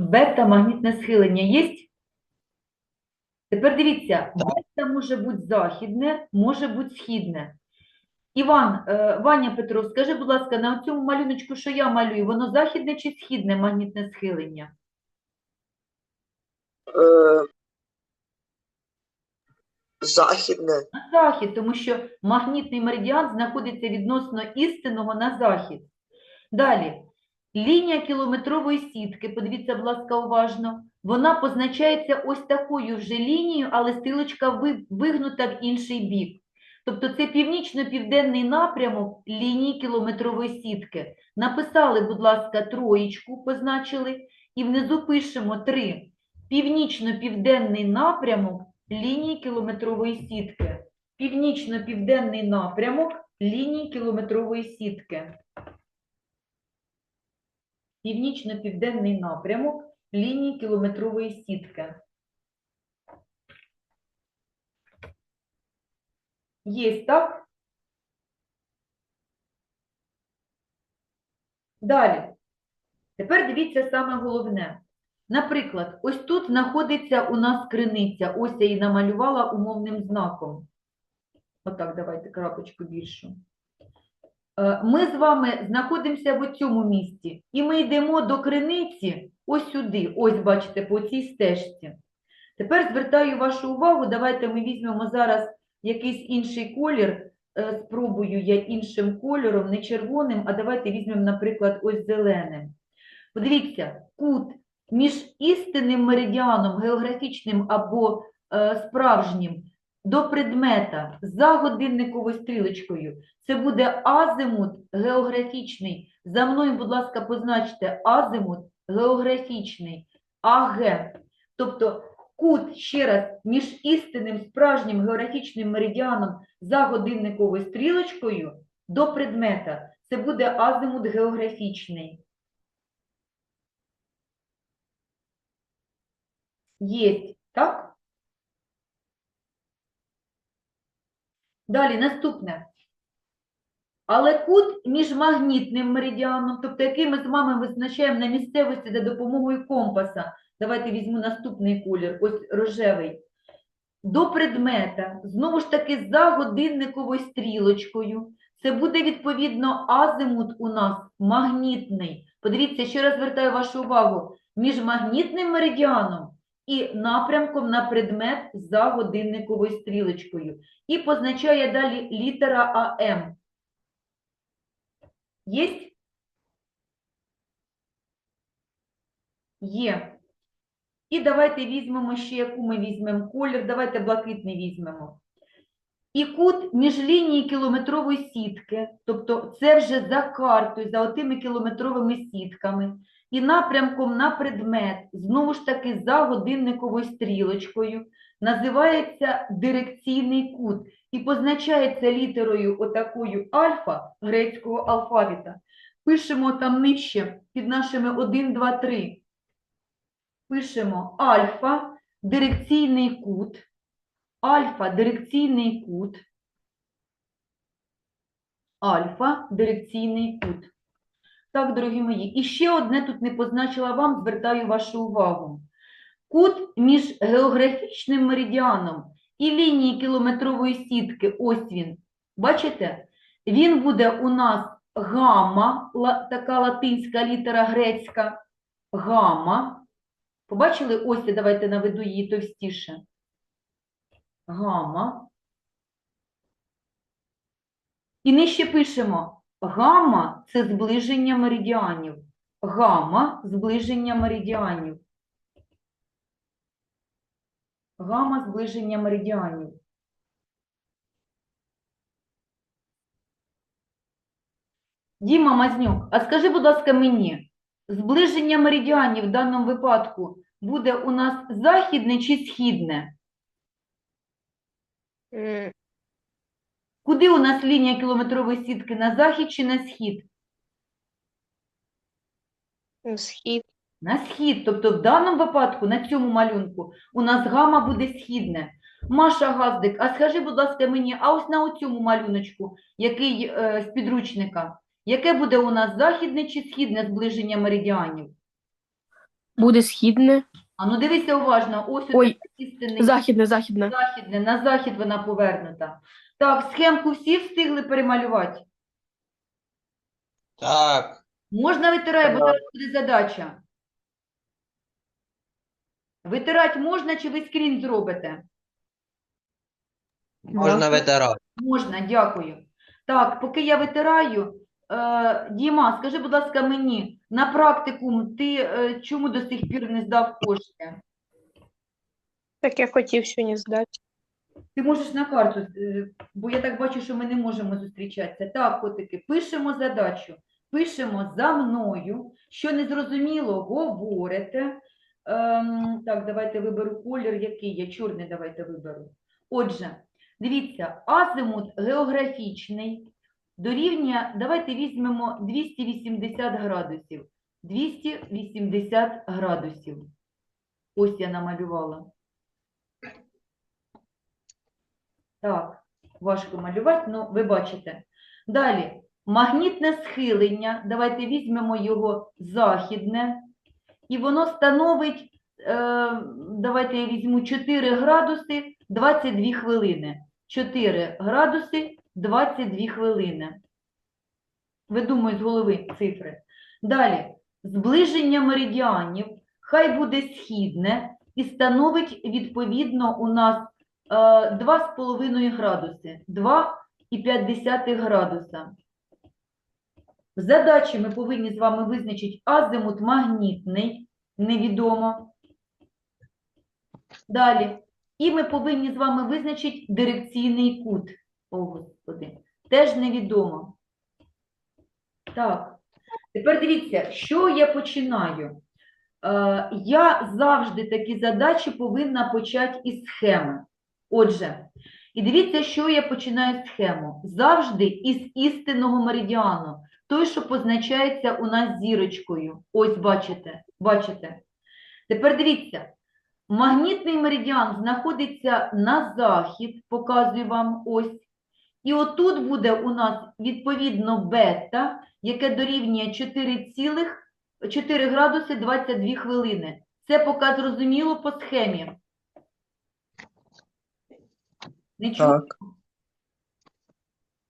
Бета-магнітне схилення є? Тепер дивіться, бета може бути західне, може бути східне. Іван, е, Ваня Петров, скажи, будь ласка, на цьому малюночку, що я малюю, воно західне чи східне магнітне схилення? Е, західне. На захід, тому що магнітний меридіан знаходиться відносно істинного на захід. Далі. Лінія кілометрової сітки, подивіться, будь ласка, уважно, вона позначається ось такою вже лінією, але стрілочка вигнута в інший бік. Тобто це північно-південний напрямок лінії кілометрової сітки. Написали, будь ласка, троєчку, позначили, і внизу пишемо 3. Північно-південний напрямок лінії кілометрової сітки. Північно-південний напрямок лінії кілометрової сітки. Північно-південний напрямок лінії кілометрової сітки. Є, так? Далі. Тепер дивіться саме головне. Наприклад, ось тут знаходиться у нас криниця. Ось я її намалювала умовним знаком. Отак, давайте крапочку більшу. Е, Ми з вами знаходимося в цьому місці, і ми йдемо до криниці ось сюди, ось бачите, по цій стежці. Тепер звертаю вашу увагу, давайте ми візьмемо зараз якийсь інший колір, е, спробую я іншим кольором, не червоним, а давайте візьмемо, наприклад, ось зеленим. Подивіться, кут між істинним меридіаном, географічним або е, справжнім, до предмета за годинниковою стрілочкою. Це буде азимут географічний. За мною, будь ласка, позначте азимут географічний, АГ. Тобто кут, ще раз, між істинним справжнім географічним меридіаном за годинниковою стрілочкою до предмета. Це буде азимут географічний. Є, так? Далі, наступне. Але кут між магнітним меридіаном, тобто який ми з вами визначаємо на місцевості за допомогою компаса. Давайте візьму наступний колір, ось рожевий. До предмета, знову ж таки, за годинниковою стрілочкою. Це буде, відповідно, азимут у нас магнітний. Подивіться, ще раз звертаю вашу увагу. Між магнітним меридіаном і напрямком на предмет за годинниковою стрілочкою. І позначає далі літера АМ. Є? Є. І давайте візьмемо ще, яку ми візьмемо колір. Давайте блакитний візьмемо. І кут між лінії кілометрової сітки, тобто це вже за картою, за отими кілометровими сітками, і напрямком на предмет, знову ж таки за годинниковою стрілочкою, називається дирекційний кут і позначається літерою отакою альфа грецького алфавіта. Пишемо там нижче під нашими 1, 2, 3. Пишемо альфа, дирекційний кут, альфа, дирекційний кут, альфа, дирекційний кут. Так, дорогі мої, і ще одне тут не позначила вам, звертаю вашу увагу. Кут між географічним меридіаном і лінією кілометрової сітки, ось він, бачите? Він буде у нас гамма, така латинська літера грецька, гамма. Побачили? Ось я давайте наведу її товстіше. Гамма. І нижче пишемо гамма це зближення меридіанів. Гамма зближення меридіанів. Гамма зближення меридіанів. Діма Мазнюк, а скажи, будь ласка, мені, зближення меридіанів в даному випадку буде у нас західне чи східне? М, Куди у нас лінія кілометрової сітки? На захід чи на схід? Схід. На схід. Тобто в даному випадку, на цьому малюнку, у нас гама буде східне. Маша Газдик, а скажи, будь ласка, мені, а ось на цьому малюночку, який е, з підручника, яке буде у нас західне чи східне зближення меридіанів? Буде східне. А ну дивися уважно, ось у Ой, істинний західне, західне. західне, на захід вона повернута. Так, схемку всі встигли перемалювати? Так, Можна витирати, бо зараз буде задача. Витирати можна чи ви скрін зробите? можна витирати. Можна, дякую. Так, поки я витираю, е, Діма, скажи, будь ласка, мені, на практикум ти е, чому до сих пір не здав кошти? Так я хотів сьогодні здати. Ти можеш на карту, е, бо я так бачу, що ми не можемо зустрічатися. Так, котики, пишемо задачу. Пишемо за мною, що незрозуміло говорите. Ем, так, давайте виберу колір, який я чорний давайте виберу. Отже, дивіться, азимут географічний дорівнює, давайте візьмемо 280 градусів. 280 градусів. Ось я намалювала. Так, важко малювати, ну ви бачите. Далі, магнітне схилення, давайте візьмемо його західне, і воно становить, е, давайте я візьму 4 градуси 22 хвилини. 4 градуси 22 хвилини. Видумую з голови цифри. Далі, зближення меридіанів, хай буде східне, і становить відповідно у нас 2,5 градуси, 2,5 градуса. Задачі ми повинні з вами визначити азимут магнітний, невідомо. Далі. І ми повинні з вами визначити дирекційний кут. О, Господи, теж невідомо. Так, тепер дивіться, що я починаю. Е, я завжди такі задачі повинна почати із схеми. Отже, і дивіться, що я починаю схему. Завжди із істинного меридіану. Той, що позначається у нас зірочкою. Ось бачите, бачите. Тепер дивіться. Магнітний меридіан знаходиться на захід, показую вам ось. І отут буде у нас відповідно бета, яке дорівнює 4, 4 градуси 22 хвилини. Це поки зрозуміло по схемі. Не чую. Так.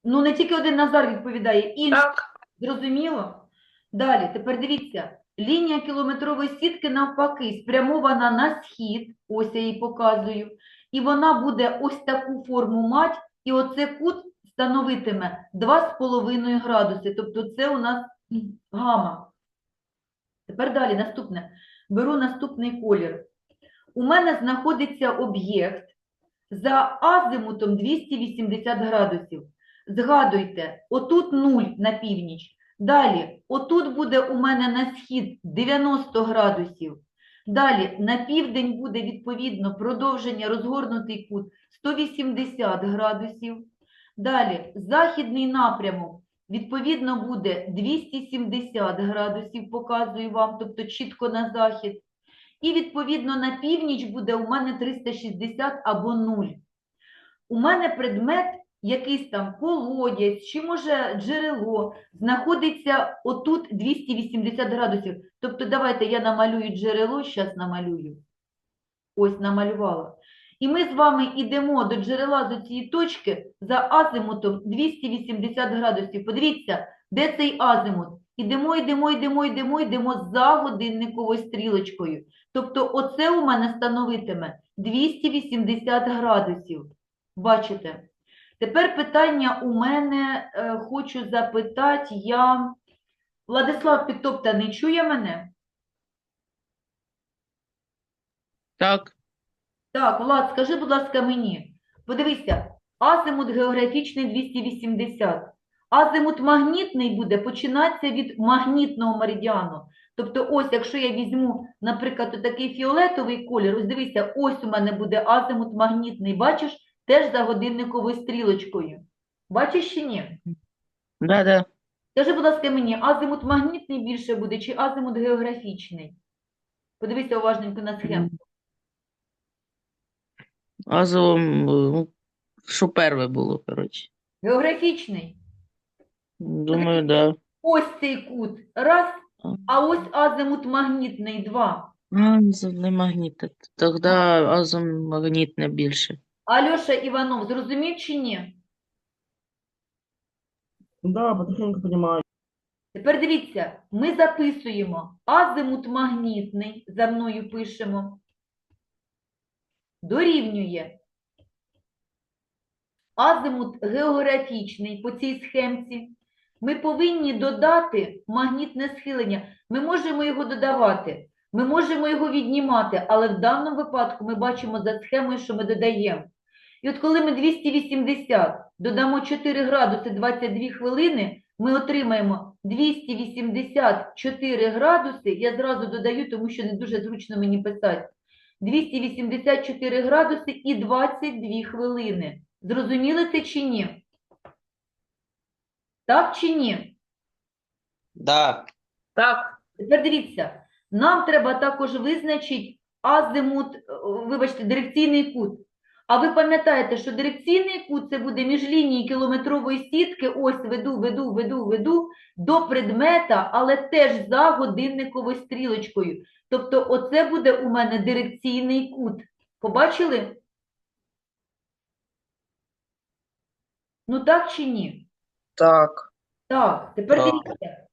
Ну, не тільки один Назар відповідає, інший. Так. Зрозуміло? Далі, тепер дивіться. Лінія кілометрової сітки навпаки спрямована на схід, ось я її показую, і вона буде ось таку форму мати, і оце кут становитиме 2,5 градуси, тобто це у нас гама. Тепер далі, наступне. Беру наступний колір. У мене знаходиться об'єкт за азимутом 280 градусів. Згадуйте, отут 0 на північ. Далі, отут буде у мене на схід 90 градусів. Далі, на південь буде відповідно продовження розгорнутий кут 180 градусів. Далі, західний напрямок, відповідно, буде 270 градусів, показую вам, тобто чітко на захід. І, відповідно, на північ буде у мене 360 або 0. У мене предмет якийсь там колодязь, чи може джерело, знаходиться отут 280 градусів. Тобто давайте я намалюю джерело, зараз намалюю. Ось намалювала. І ми з вами йдемо до джерела з цієї точки за азимутом 280 градусів. Подивіться, де цей азимут? Ідемо, йдемо, йдемо, йдемо, йдемо за годинниковою стрілочкою. Тобто оце у мене становитиме 280 градусів. Бачите? Тепер питання у мене, е, хочу запитати я. Владислав Підтоптаний чує мене? Так. Так, Влад, скажи, будь ласка, мені. Подивися, азимут географічний 280. Азимут магнітний буде починатися від магнітного меридіану. Тобто, ось, якщо я візьму, наприклад, такий фіолетовий колір, ось дивися, ось у мене буде азимут магнітний, бачиш, теж за годинниковою стрілочкою. Бачиш чи ні? Да, да. Скажи, будь ласка, мені, азимут магнітний більше буде чи азимут географічний? Подивися уважненько на схему. Азовом, ну, що перше було, коротше. Географічний. Думаю, да. Ось цей кут. Раз. А ось азимут магнітний. Два. Азомний магніт. Тоді азомагнітне більше. Альоша Іванов, зрозумів чи ні? Да, потихоньку понимаю. Тепер дивіться, ми записуємо азимут магнітний, за мною пишемо, дорівнює азимут географічний по цій схемці. Ми повинні додати магнітне схилення. Ми можемо його додавати, ми можемо його віднімати, але в даному випадку ми бачимо за схемою, що ми додаємо. І от коли ми 280 додамо 4 градуси 22 хвилини, ми отримаємо 284 градуси. Я зразу додаю, тому що не дуже зручно мені писати. 284 градуси і 22 хвилини. Зрозуміли це чи ні? Так чи ні? Да. Так. Тепер дивіться, нам треба також визначити азимут, е, вибачте, дирекційний кут. А ви пам'ятаєте, що дирекційний кут це буде між лінії кілометрової сітки, ось веду, веду, веду, веду, до предмета, але теж за годинниковою стрілочкою. Тобто оце буде у мене дирекційний кут. Побачили? Ну так чи ні? Так. Так, тепер Так. дивіться.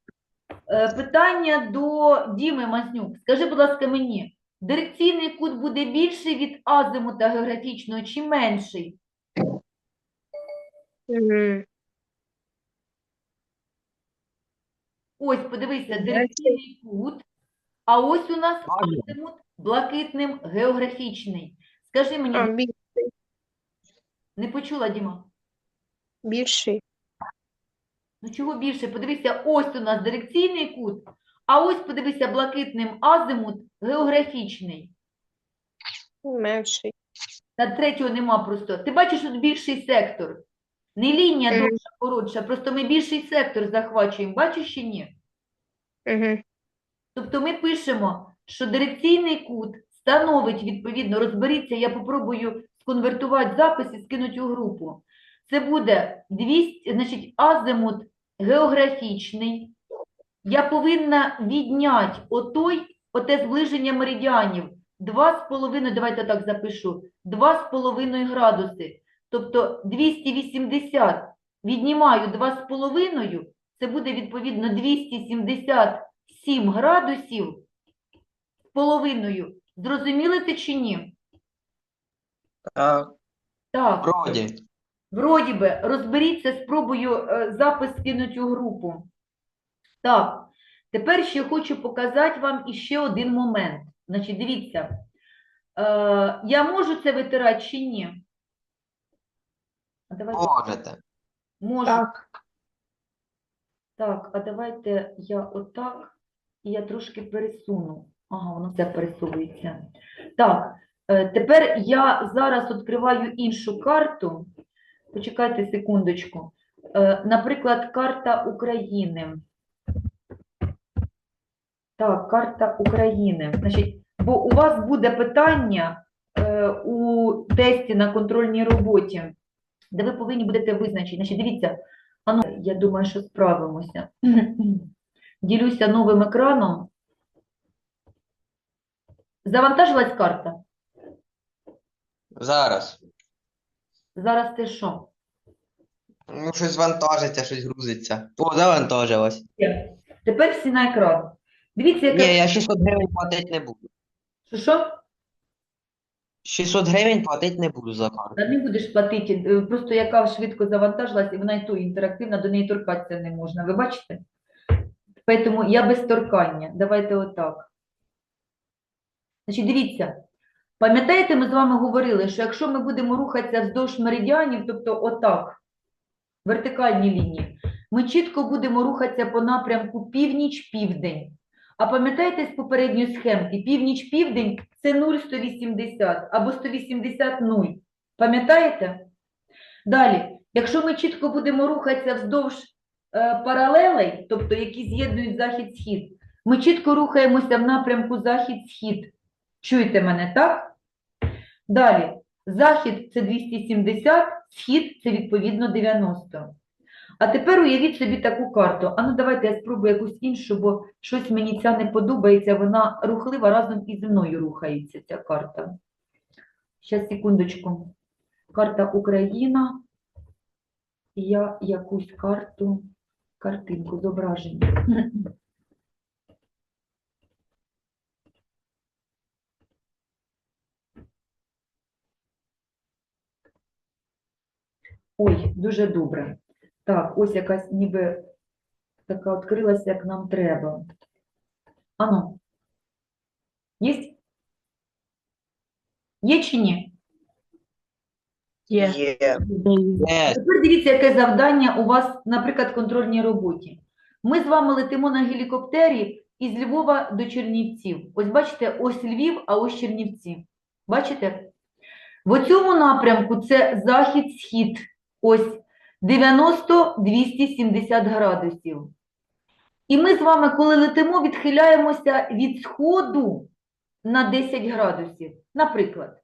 Е, Питання до Діми Мазнюк. Скажи, будь ласка, мені, дирекційний кут буде більший від азимута географічного чи менший? Мгм. Ось, подивися, дирекційний кут, а ось у нас азимут блакитним географічний. Скажи мені, А, бі- не почула, Діма? більший. Ну чого більше? Подивися, ось у нас дирекційний кут, а ось подивися, блакитним азимут географічний. Менший. Та третього нема просто. Ти бачиш тут більший сектор. Не лінія Мгм. довша, коротша, просто ми більший сектор захвачуємо. Бачиш чи ні? Угу. Тобто ми пишемо, що дирекційний кут становить, відповідно, розберіться, я попробую сконвертувати запис і скинути у групу. Це буде 200, значить, азимут географічний. Я повинна відняти отой, оте зближення меридіанів. 2,5, давайте так запишу, 2,5 градуси. Тобто 280 віднімаю 2,5, це буде відповідно 277 градусів з половиною. Зрозуміли це чи ні? Так. Так. Вроді. Вроді би, розберіться, спробую е, запис скинути у групу. Так, тепер ще хочу показати вам іще один момент. Значить, дивіться, е, я можу це витирати чи ні? А давайте, Можете. можу. Так. Так, а давайте я отак, і я трошки пересуну. Ага, воно все пересовується. Так, е, тепер я зараз відкриваю іншу карту. Почекайте секундочку. Е, Наприклад, карта України. Так, карта України. Значить, бо у вас буде питання е, у тесті на контрольній роботі, де ви повинні будете визначити. Значить, дивіться, а ну, я думаю, що справимося. Ділюся новим екраном. Завантажилась карта? Зараз. Зараз це що? Ну, щось вантажиться, щось грузиться. О, завантажилось. Є. Тепер всі на екран. Дивіться, яка... Ні, я 600 гривень платити не буду. Що, що? 600 гривень платити не буду за карту. Та не будеш платити, е, просто яка швидко завантажилась, і вона і то інтерактивна, до неї торкатися не можна. Ви бачите? Тому я без торкання. Давайте отак. Значить, дивіться. Пам'ятаєте, ми з вами говорили, що якщо ми будемо рухатися вздовж меридіанів, тобто отак, вертикальні лінії, ми чітко будемо рухатися по напрямку північ-південь. А пам'ятаєте з попередньої схемки, північ-південь – це 0,180 або 180-0. Пам'ятаєте? Далі, якщо ми чітко будемо рухатися вздовж е, паралелей, тобто які з'єднують захід-схід, ми чітко рухаємося в напрямку захід-схід. Чуєте мене, так? Далі, захід – це 270, схід – це відповідно 90. А тепер уявіть собі таку карту. А ну давайте я спробую якусь іншу, бо щось мені ця не подобається. Вона рухлива разом із мною рухається ця карта. Щас, секундочку. Карта Україна. Я якусь карту, картинку, зображення. Ой, дуже добре. Так, ось якась ніби така відкрилася, як нам треба. Ану. Є? Є чи ні? Є. Є. Тепер дивіться, яке завдання у вас, наприклад, в контрольній роботі. Ми з вами летимо на гелікоптері із Львова до Чернівців. Ось бачите, ось Львів, а ось Чернівці. Бачите? В цьому напрямку це захід-схід. Ось 90-270 градусів. І ми з вами, коли летимо, відхиляємося від сходу на 10 градусів. Наприклад,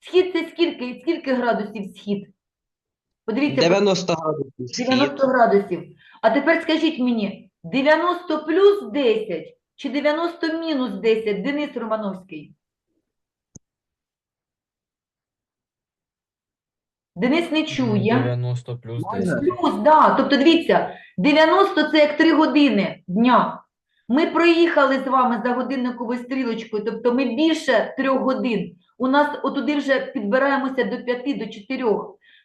схід це скільки, скільки градусів схід? Подивіться, 90 градусів 90 градусів. А тепер скажіть мені, 90 плюс 10 чи 90 мінус 10, Денис Романовський? Денис не чує. 90 плюс Можна? 10. Плюс, да. Тобто дивіться, 90 це як 3 години дня. Ми проїхали з вами за годинниковою стрілочкою, тобто ми більше 3 годин. У нас отуди вже підбираємося до 5, до 4.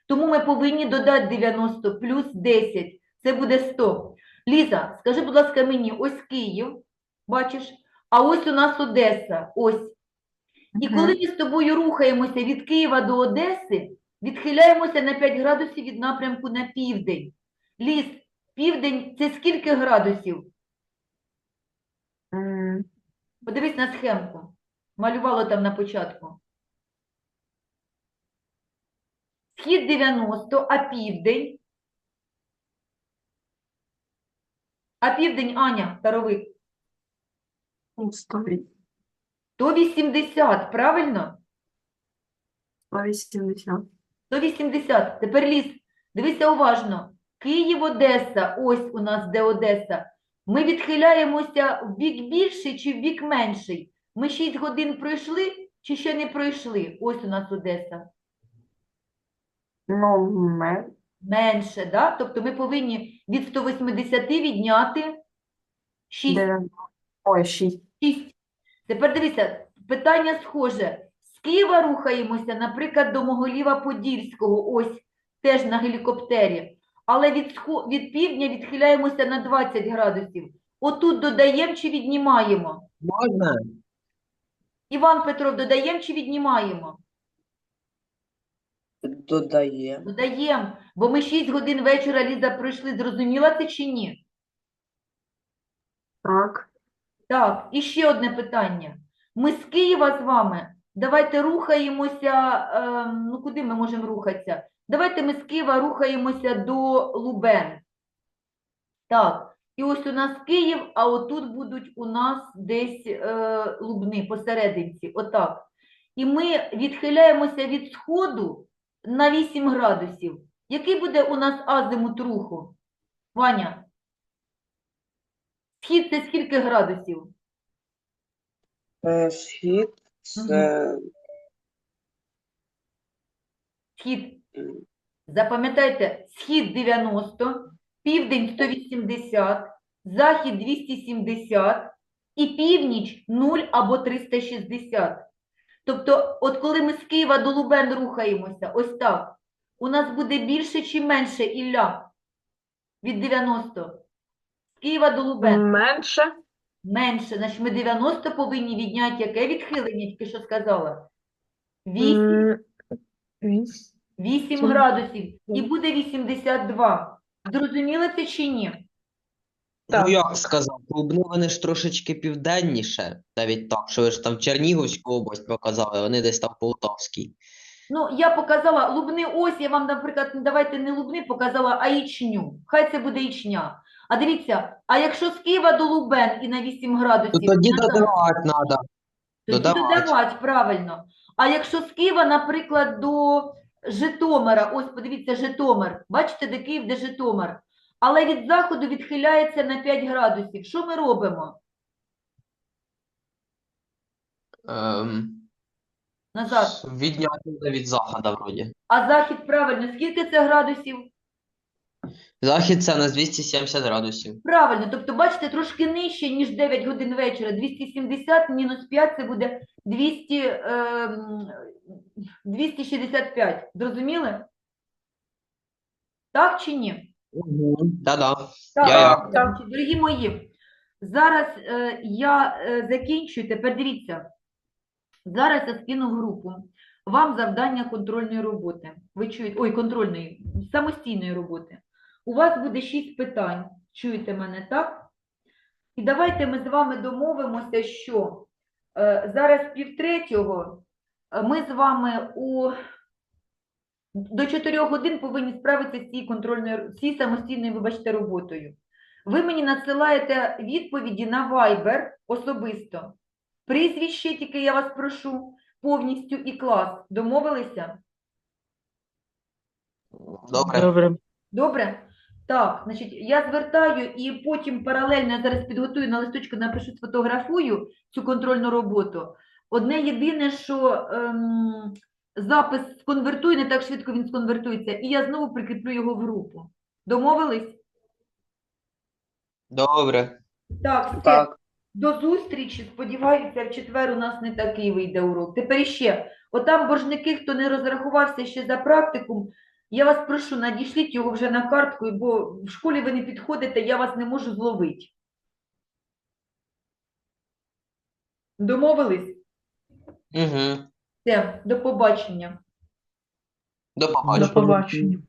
Тому ми повинні додати 90 плюс 10. Це буде 100. Ліза, скажи, будь ласка, мені, ось Київ, бачиш, а ось у нас Одеса, ось. І коли ми з тобою рухаємося від Києва до Одеси, відхиляємося на 5 градусів від напрямку на південь. Ліс, південь це скільки градусів? Подивись на схемку. Малювало там на початку. Схід 90, а південь? А південь, Аня, Таровик, 180, правильно? 180. 180. Тепер ліс. Дивися уважно. Київ, Одеса. Ось у нас де Одеса. Ми відхиляємося в бік більший чи в бік менший? Ми 6 годин пройшли чи ще не пройшли? Ось у нас Одеса. Ну, ми. Менше, да? Тобто ми повинні від 180 відняти 6. 90. Ой, 6. 6. Тепер дивіться, питання схоже. З Києва рухаємося, наприклад, до Моголіва-Подільського, ось теж на гелікоптері. Але від, від півдня відхиляємося на 20 градусів. Отут додаємо чи віднімаємо? Можна? Іван Петров, додаємо чи віднімаємо? Додає. Додаємо, бо ми 6 годин вечора, Ліза, пройшли. Зрозуміла це чи ні? Так. Так, і ще одне питання. Ми з Києва з вами, давайте рухаємося, ем, ну куди ми можемо рухатися? Давайте ми з Києва рухаємося до Лубен. Так, і ось у нас Київ, а отут будуть у нас десь е, Лубни посерединці, отак. І ми відхиляємося від сходу на 8 градусів. Який буде у нас азимут руху? Ваня? Схід це скільки градусів? Е, Схід це Схід. Запам'ятайте, схід 90, південь 180, захід 270 і північ 0 або 360. Тобто, от коли ми з Києва до Лубен рухаємося, ось так, у нас буде більше чи менше Ілля від 90? З Києва до Лубен. Менше. Менше, значить ми 90 повинні відняти яке відхилення, тільки що сказала? 8. 8 градусів і буде 82. Зрозуміли це чи ні? Ну, як сказав, Лубни вони ж трошечки південніше, навіть так, що ви ж там Чернігівську область показали, вони десь там Полтавській. Ну, я показала Лубни ось, я вам, наприклад, давайте не Лубни, показала, а Ічню. Хай це буде Ічня. А дивіться, а якщо з Києва до Лубен і на 8 То градусів, тоді назад, додавати треба. тоді додавати. додавати, правильно. А якщо з Києва, наприклад, до Житомира, ось подивіться, Житомир. Бачите, де Київ, де Житомир. але від заходу відхиляється на 5 градусів. Що ми робимо? Ем, Назад. відняти від захода вроді. А захід правильно, скільки це градусів? Захід це на 270 градусів. Правильно, тобто, бачите, трошки нижче, ніж 9 годин вечора. 270 мінус 5 це буде 200, ем, 265. Зрозуміли? Так чи ні? Да-да. Так, Я- я. так, дорогі мої, зараз е, я е, закінчую. Тепер дивіться. Зараз я скину в групу. Вам завдання контрольної роботи. Ви чуєте, ой, контрольної, самостійної роботи. У вас буде шість питань. Чуєте мене, так? І давайте ми з вами домовимося, що е, зараз півтретього е, ми з вами у до 4 годин повинні справитися з цією контрольною, з цією самостійною, вибачте, роботою. Ви мені надсилаєте відповіді на Viber особисто. Прізвище тільки я вас прошу повністю і клас. Домовилися? Добре. Добре. Добре? Так, значить, я звертаю і потім паралельно я зараз підготую на листочку, напишу, сфотографую цю контрольну роботу. Одне єдине, що ем, запис сконвертує, не так швидко він сконвертується, і я знову прикріплю його в групу. Домовились? Добре. Так, все. Так. До зустрічі. Сподіваюся, в четвер у нас не такий вийде урок. Тепер іще, отам боржники, хто не розрахувався ще за практикум, я вас прошу, надішліть його вже на картку, бо в школі ви не підходите, я вас не можу зловити. Домовились? Угу. Все, до побачення. До До побачення. побачення.